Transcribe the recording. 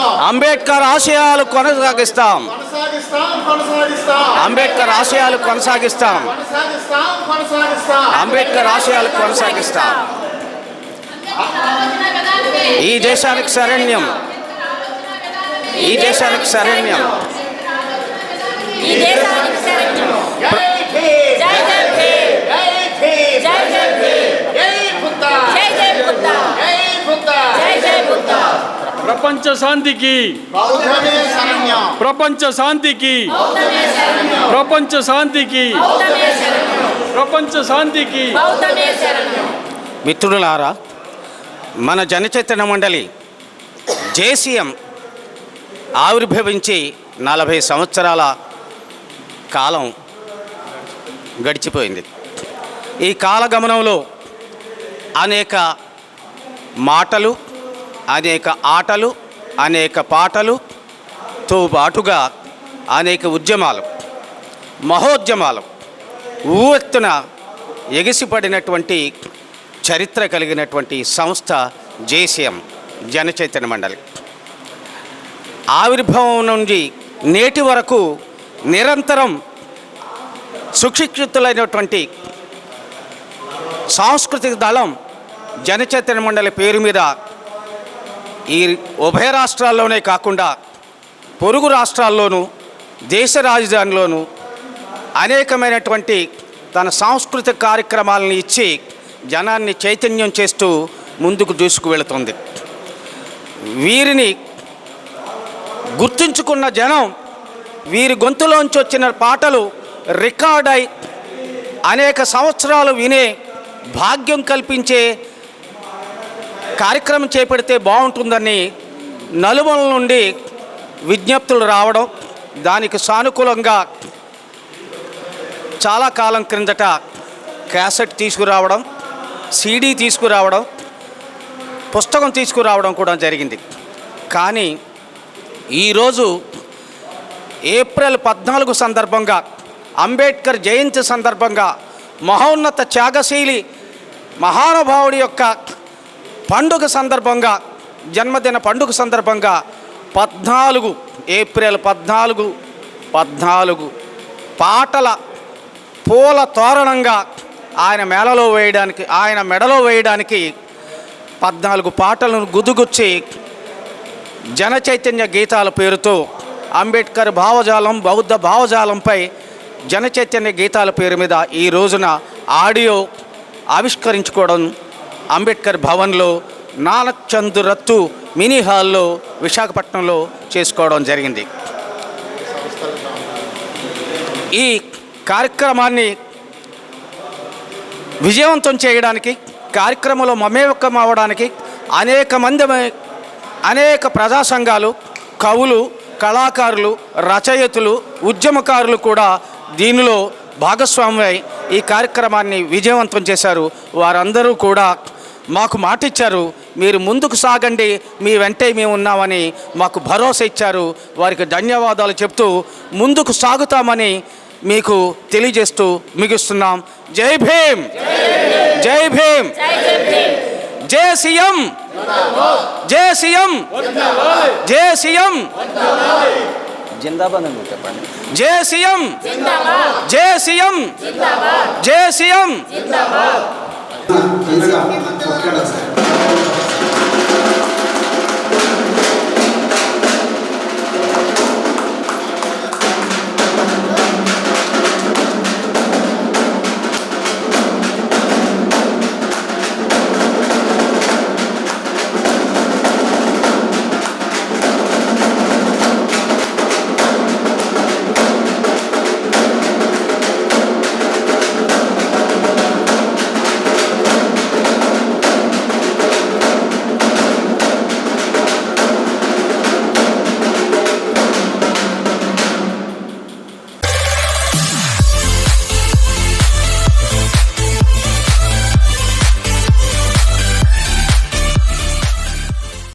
అంబేద్కర్ ఆశయాలు కొనసాగిస్తాం. కొనసాగిస్తాం కొనసాగిస్తాం. అంబేద్కర్ ఆశయాలు కొనసాగిస్తాం. కొనసాగిస్తాం కొనసాగిస్తాం. అంబేద్కర్ ఆశయాలు కొనసాగిస్తాం. ఈ దేశానికి శరణ్యం. ఈ దేశానికి శరణ్యం. ఈ దేశానికి శరణ్యం. జై భీమ్ జై జై భీమ్. జై భీమ్ జై జై భీమ్. జై బుద్ధ జై జై బుద్ధ జై బుద్ధ జై జై బుద్ధ ప్రపంచ శాంతికి ప్రపంచ శాంతికి. ప్రపంచ శాంతికి. ప్రపంచ శాంతికి. మిత్రులారా మన జనచైతన్య మండలి జేసీఎం ఆవిర్భవించి నలభై సంవత్సరాల కాలం గడిచిపోయింది ఈ కాలగమనంలో అనేక మాటలు అనేక ఆటలు అనేక పాటలుతో పాటుగా అనేక ఉద్యమాలు మహోద్యమాలు ఊవెత్తున ఎగిసిపడినటువంటి చరిత్ర కలిగినటువంటి సంస్థ జేసీఎం జనచైతన్య మండలి. ఆవిర్భావం నుండి నేటి వరకు నిరంతరం సుశిక్షితులైనటువంటి సాంస్కృతిక దళం జనచైతన్య మండలి పేరు మీద ఈ ఉభయ రాష్ట్రాల్లోనే కాకుండా పొరుగు రాష్ట్రాల్లోనూ దేశ రాజధానిలోనూ అనేకమైనటువంటి తన సాంస్కృతిక కార్యక్రమాలను ఇచ్చి జనాన్ని చైతన్యం చేస్తూ ముందుకు దూసుకువెళుతుంది వీరిని గుర్తుంచుకున్న జనం వీరి గొంతులోంచి వచ్చిన పాటలు రికార్డ్ అయి అనేక సంవత్సరాలు వినే భాగ్యం కల్పించే కార్యక్రమం చేపడితే బాగుంటుందని నలుమల నుండి విజ్ఞప్తులు రావడం దానికి సానుకూలంగా చాలా కాలం క్రిందట క్యాసెట్ తీసుకురావడం సీడీ తీసుకురావడం పుస్తకం తీసుకురావడం కూడా జరిగింది. కానీ ఈరోజు ఏప్రిల్ పద్నాలుగు సందర్భంగా అంబేద్కర్ జయంతి సందర్భంగా మహోన్నత త్యాగశీలి మహానుభావుడి యొక్క పండుగ సందర్భంగా జన్మదిన పండుగ సందర్భంగా పద్నాలుగు ఏప్రిల్ పద్నాలుగు పద్నాలుగు పాటల పూల తోరణంగా ఆయన మేళలో వేయడానికి ఆయన మెడలో వేయడానికి పద్నాలుగు పాటలను గుదుగుచ్చి జన చైతన్య గీతాల పేరుతో అంబేద్కర్ భావజాలం బౌద్ధ భావజాలంపై జన చైతన్య గీతాల పేరు మీద ఈ రోజున ఆడియో ఆవిష్కరించుకోవడం అంబేద్కర్ భవన్లో నానక్ చంద్ రత్తు మినీ హాల్లో విశాఖపట్నంలో చేసుకోవడం జరిగింది. ఈ కార్యక్రమాన్ని విజయవంతం చేయడానికి కార్యక్రమంలో మమేకం అవ్వడానికి అనేక మంది అనేక ప్రజా సంఘాలు కవులు కళాకారులు రచయితలు ఉద్యమకారులు కూడా దీనిలో భాగస్వామ్యమై ఈ కార్యక్రమాన్ని విజయవంతం చేశారు. వారందరూ కూడా మాకు మాట ఇచ్చారు మీరు ముందుకు సాగండి మీ వెంటే మేము ఉన్నామని మాకు భరోసా ఇచ్చారు. వారికి ధన్యవాదాలు చెప్తూ ముందుకు సాగుతామని మీకు తెలియజేస్తూ ముగిస్తున్నాం. జై భీమ్! జై భీమ్! జై సీఎం! జై సీఎం! జై సీఎం! జిందాబాద్ అని చెప్పండి. జై సీఎం! జై సీఎం! జై సీఎం! 응, 그노래我막좋 게.